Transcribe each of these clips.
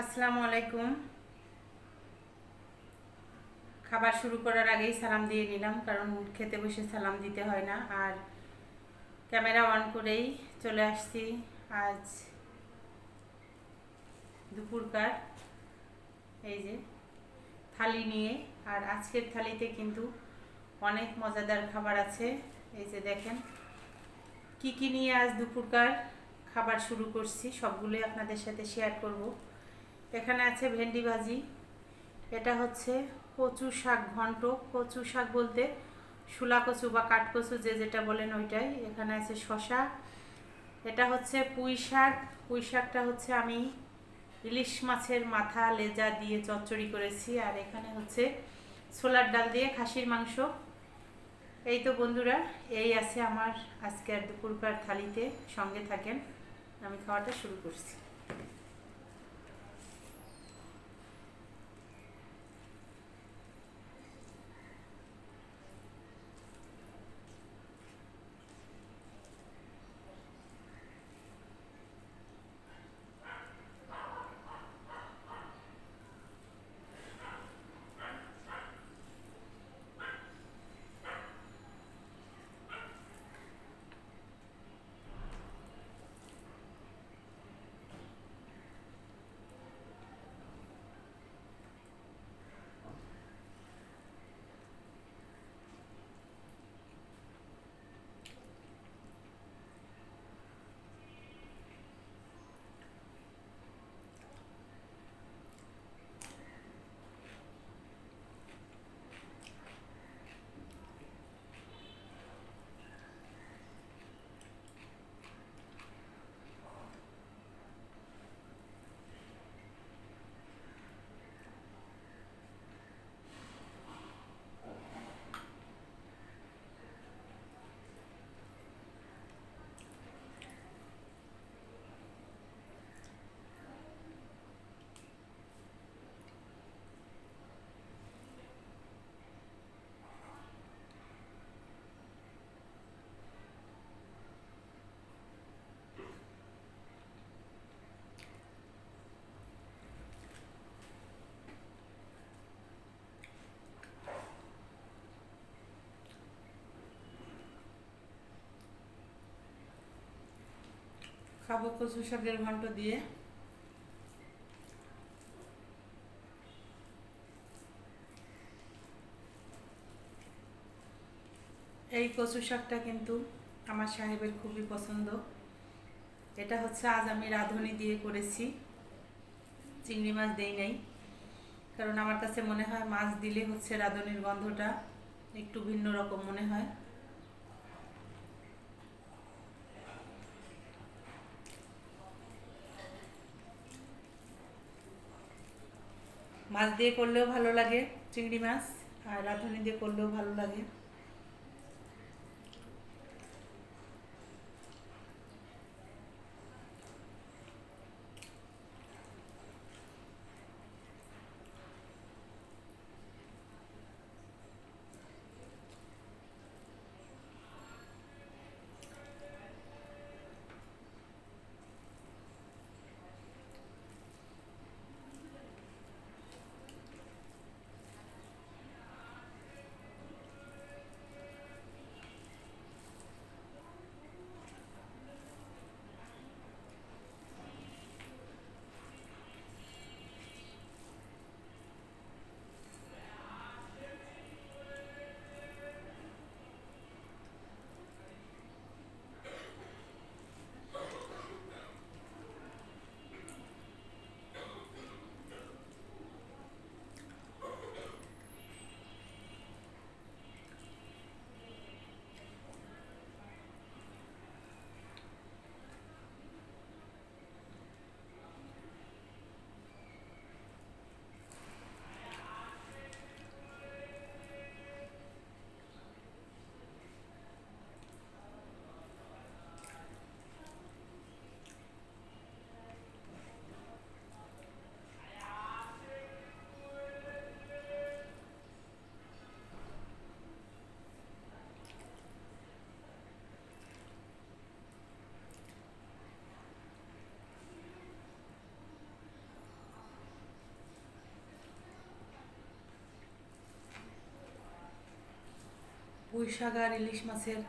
আসসালামু আলাইকুম। খাবার শুরু করার আগেই সালাম দিয়ে নিলাম, কারণ খেতে বসে সালাম দিতে হয় না। আর ক্যামেরা অন করেই চলে আসছি। আজ দুপুরকার, এই যে থালি নিয়ে। আর আজকের থালিতে কিন্তু অনেক মজাদার খাবার আছে। এই যে দেখেন, কি কি নিয়ে আজ দুপুরকার খাবার শুরু করছি, সবগুলোই আপনাদের সাথে শেয়ার করব। এখানে আছে ভেন্ডি ভাজি। এটা হচ্ছে কচু শাক, ঘন্ট। কচু শাক বলতে শুলা কচু বা কাঠকচু যে যেটা বলেন ওইটাই। এখানে আছে শশা এটা হচ্ছে পুঁই শাক। পুঁই শাকটা হচ্ছে আমি ইলিশ মাছের মাথা, লেজা দিয়ে চচ্চড়ি করেছি। আর এখানে হচ্ছে ছোলার ডাল দিয়ে খাসির মাংস। এই তো বন্ধুরা, এই আছে আমার আজকের দুপুরকার থালিতে। সঙ্গে থাকেন। আমি খাওয়াটা শুরু করছি। খাব কচু শাকের ঘন্ট দিয়ে। এই কচু শাকটা কিন্তু আমার সাহেবের খুবই পছন্দ। এটা হচ্ছে আজ আমি রাঁধুনি দিয়ে করেছি। চিংড়ি মাছ দেই নাই, কারণ আমার কাছে মনে হয় মাছ দিলে হচ্ছে রাঁধুনির গন্ধটা একটু ভিন্ন রকম মনে হয়। মাছ দিয়ে করলেও ভালো লাগে চিংড়ি মাছ আর রাঁধুনি দিয়ে করলেও ভালো লাগে। পুঁই শাক আর ইলিশ মাছের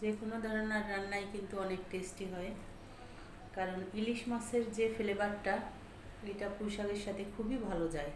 যে কোনো ধরনের রান্নাই কিন্তু অনেক টেস্টি হয়। কারণ ইলিশ মাছের যে ফ্লেভারটা এটা পুঁই শাকের সাথে খুবই ভালো যায়।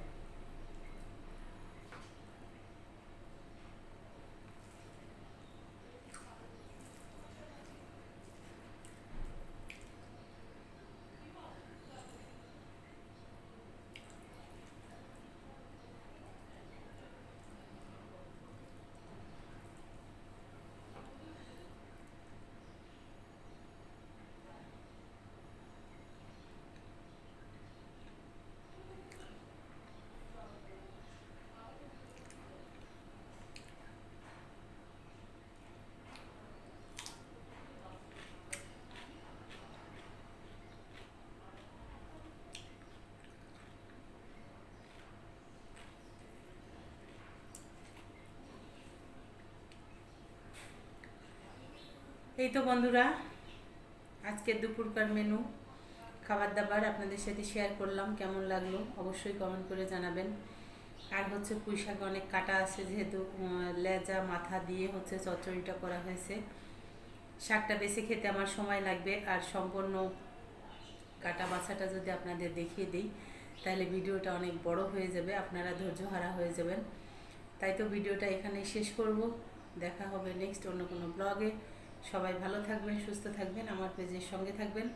এই তো বন্ধুরা, আজকের দুপুরকার মেনু খাবার দাবার আপনাদের সাথে শেয়ার করলাম, কেমন লাগল অবশ্যই কমেন্ট করে জানাবেন। আর হচ্ছে পুঁই শাক অনেক কাটা আছে যেহেতু লেজা, মাথা দিয়ে হচ্ছে চচ্চড়িটা করা হয়েছে। শাকটা বেছে খেতে আমার সময় লাগবে, আর সম্পূর্ণ কাটা বাছাটা যদি আপনাদের দেখিয়ে দিই, তাহলে ভিডিওটা অনেক বড় হয়ে যাবে, আপনারা ধৈর্য হারা হয়ে যাবেন। তাই তো ভিডিওটা এখানেই শেষ করব। দেখা হবে নেক্সট অন্য কোনো ব্লগে সবাই ভালো থাকবেন সুস্থ থাকবেন আমার পেজের সঙ্গে থাকবেন।